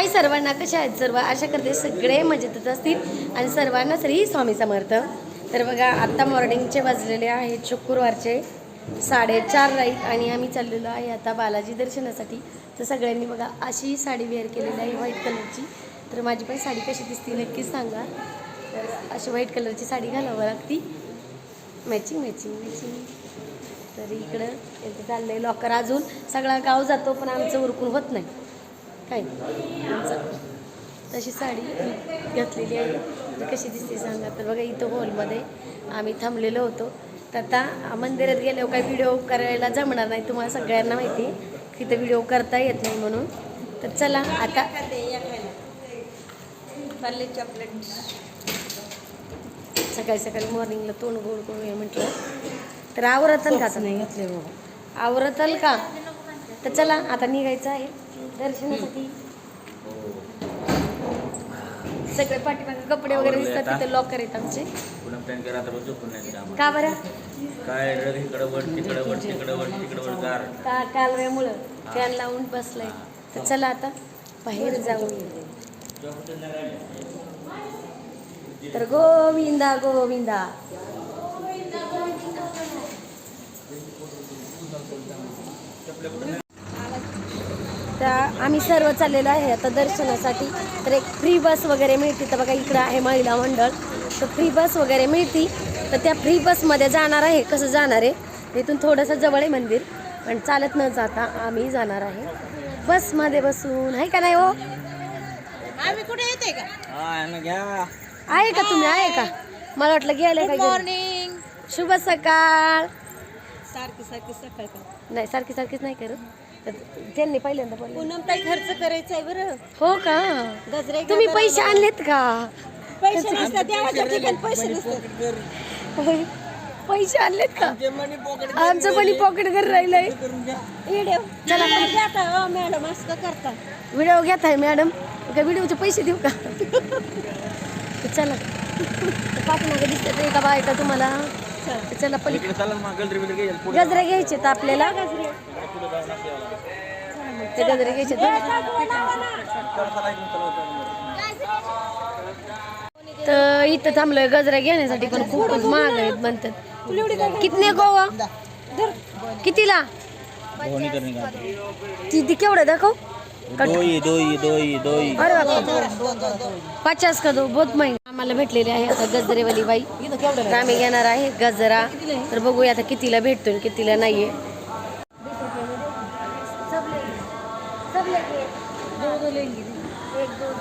हाय सर्वांना कशा आहेत सर्व? आशा करते सगळे मजेतच असतील. आणि सर्वांना श्री स्वामी समर्थ. तर बघा आत्ता मॉर्निंगचे वाजलेले आहेत शुक्रवारचे साडेचार राईट आणि आम्ही चाललेलो आहे आता बालाजी दर्शनासाठी. तर सगळ्यांनी बघा अशी साडी वेअर केलेली आहे व्हाईट कलरची तर माझी पण साडी कशी दिसते नक्कीच सांगा. तर अशी व्हाईट कलरची साडी घालावं लागती. मॅचिंग मॅचिंग मॅचिंग तर इकडं चाललं आहे लॉकर अजून. सगळा गाव जातो पण आमचं उरकून होत नाही. काय तशी साडी घेतलेली आहे. तर कशी दिसते सांगा. तर बघा इथं हॉलमध्ये आम्ही थांबलेलो होतो. तर आता मंदिरात गेल्यावर काही व्हिडिओ करायला जमणार नाही तुम्हाला सगळ्यांना माहिती आहे. तिथं व्हिडिओ करता येत नाही म्हणून. तर चला आता चॉकलेट सकाळी सकाळी मॉर्निंगला तोंड गोड करूया म्हटलं. तर आवरतल का नाही घातले बाबा. आवरतल का? तर चला आता निघायचं आहे. दर्शनासाठी. सगळे पाठीमागे कपडे वगैरे दिसतात तिथे लॉकर आहेत आमचे. पुन्हा प्लॅन करा आता झोपून नाही आम्हाला. का बरं? काय रग इकडं वट तिकडं गार. का कालव्यामुळं फॅन लावून बसलाय. तर चला आता बाहेर जाऊ तर गोविंदा गोविंदा. तर आम्ही सर्व चाललेलो आहे आता दर्शनासाठी. तर एक फ्री बस वगैरे मिळते. तर बघा इकडं आहे महिला मंडळ. तर फ्री बस वगैरे मिळती. तर त्या फ्री बसमध्ये जाणार आहे. कसं जाणार आहे? इथून थोडंसं जवळ आहे मंदिर. पण चालत न जाता आम्ही जाणार आहे. बसमध्ये बसून. आहे का नाही हो? आम्ही कुठे येते का? हा आहे का तुम्ही? आहे का? मला वाटलं गेले का. मॉर्निंग शुभ सकाळ. सारखी सारखी सकाळ का? नाही सारखी सारखीच नाही करत. तर त्यांनी पहिल्यांदा बोलले. पूनम ताई खर्च करायचा आहे बरं. हो का? गजरे तुम्ही पैसे आणलेत का? पैसे नसतात देवाच्या ठिकाणी पैसे नसतात. पैसे आणलेत का? आमचं पण पॉकेट घर राहिलंय. व्हिडिओ चला. आता हो मॅडम असं करता? व्हिडिओ घेत आहे मॅडम? काय व्हिडिओचे पैसे देऊ का? चला. पाठीमागे दिसतात एका बायका तुम्हाला. चला. पलीकडे. गजरे घ्यायचे आपल्याला. ते गजरे घ्यायचे तर इथं थांबलोय गजरा घेण्यासाठी पण खूपच महाग आहेत म्हणतात. कितने गोवा? कितीला? किती केवढं दाखव. पचास का दो बहुत महिने आम्हाला भेटलेली आहे आता गजरेवाली बाई. आम्ही घेणार आहे गजरा. तर बघूया आता कितीला भेटतोय आणि कितीला नाहीये.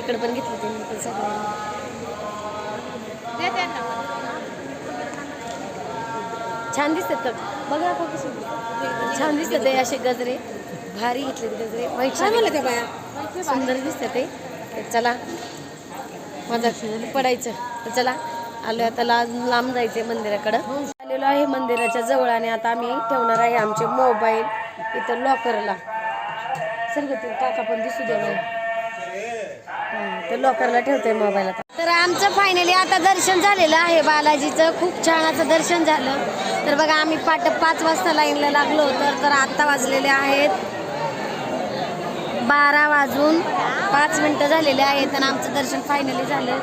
इकडे पण घेतले त्यांनी पण. सगळ्यांनी छान दिसतात का? बघा छान दिसतात ते असे गजरे. भारी घेतलेत गजरे. वाईट त्या बाया? सुंदर दिसतात ते. तर चला. माझा पडायचं. तर चला. आलो आता लांब लांब जायचंय मंदिराकडं. आलेलो आहे मंदिराच्या जवळ आणि आता आम्ही ठेवणार आहे आमचे मोबाईल. इथं लॉकरला सरगती काका पण दिसू दे मला. तर लॉकरला ठेवते मोबाईल आता. तर आमचं फायनली आता दर्शन झालेलं आहे बालाजीचं. खूप छान असं दर्शन झालं. तर बघा आम्ही पाट पाच वाजता लाईनला लागलो तर तर आत्ता वाजलेले आहेत बारा वाजून पाच मिनटं झालेले आहेत आणि आमचं दर्शन फायनली झालं.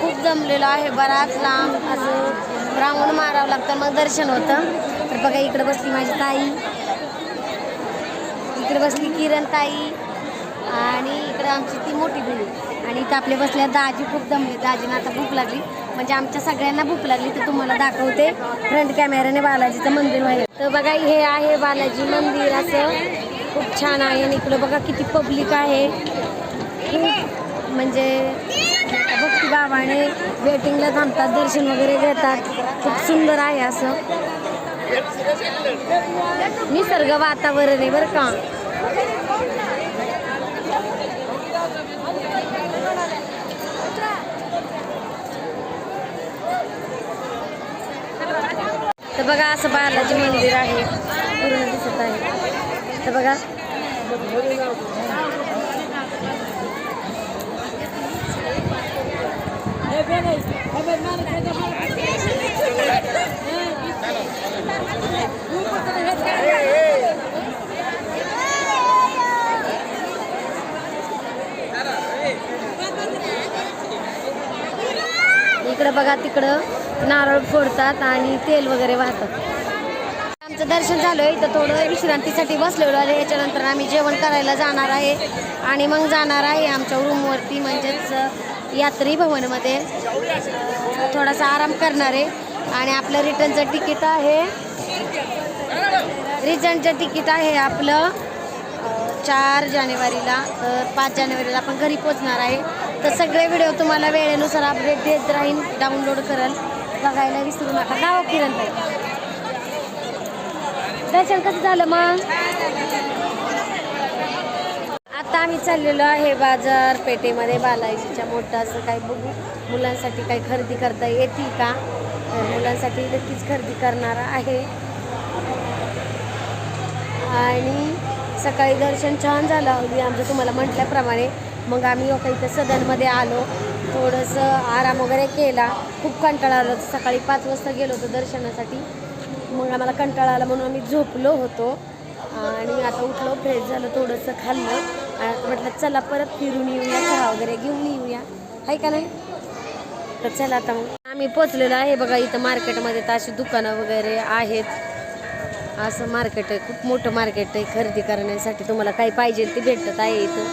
खूप जमलेलं आहे बराच लांब असं राऊंड मारावं लागतं मग दर्शन होतं. तर बघा इकडं बसली माझी ताई. इकडे बसली किरण ताई. आणि इकडं आमची ती मोठी बिल्डिंग आणि इथं आपले बसल्या दाजी खूप दमले. दाजीनं आता भूक लागली. म्हणजे आमच्या सगळ्यांना भूक लागली. तर तुम्हाला दाखवते. फ्रंट कॅमेऱ्याने बालाजीचं मंदिर आहे. तर बघा हे आहे बालाजी मंदिर. असं खूप छान आहे. आणि इकडं बघा किती पब्लिक आहे. खूप म्हणजे भक्ती बाबाने वेटिंगला थांबतात. दर्शन वगैरे घेतात. खूप सुंदर आहे असं. निसर्ग वातावरण आहे बरं का. बघा असं बालाजी मंदिर आहे. पूर्ण दिसत आहे. तर बघा. इकडं बघा तिकडं. नारळ फोडतात आणि तेल वगैरे वाहतात. आमचं दर्शन झालं इथं थोडं विश्रांतीसाठी बसलेलो आहे. याच्यानंतर आम्ही जेवण करायला जाणार आहे आणि मग जाणार आहे आमच्या रूमवरती म्हणजेच यात्री भवनमध्ये. थोडासा आराम करणार आहे. आणि आपलं रिटर्नचं तिकीट आहे. रिटर्नचं तिकीट आहे आपलं चार जानेवारीला तर पाच जानेवारीला आपण घरी पोचणार आहे. तर सगळे व्हिडिओ तुम्हाला वेळेनुसार अपडेट देत राहीन डाउनलोड कराल. बघायला विसरू नका. गाव किरण दर्शन कसं झालं मग? आता आम्ही चाललेलो आहे बाजार पेठेमध्ये बालाजीच्या मोठं असं काही बघू. मुलांसाठी काही खरेदी करता येतील का? तर मुलांसाठी नक्कीच खरेदी करणार आहे. आणि सकाळी दर्शन छान झालं. अगदी आमचं तुम्हाला म्हटल्याप्रमाणे मग आम्ही लोक इथं सदनमध्ये आलो. थोडंसं आराम वगैरे केला. खूप कंटाळा आला होता. सकाळी पाच वाजता गेलो होतो दर्शनासाठी. मग आम्हाला कंटाळा आला म्हणून आम्ही झोपलो होतो. आणि आता उठलो फ्रेश झालं थोडंसं खाल्लं. म्हटलं चला परत फिरून येऊया चहा वगैरे घेऊन येऊया. आहे का नाही? तर चला आता मग. आम्ही पोचलेलो आहे बघा इथं मार्केटमध्ये तर अशी दुकानं वगैरे आहेत. असं मार्केट आहे खूप मोठं मार्केट आहे खरेदी करण्यासाठी. तुम्हाला काही पाहिजे ते भेटत आहे इथं.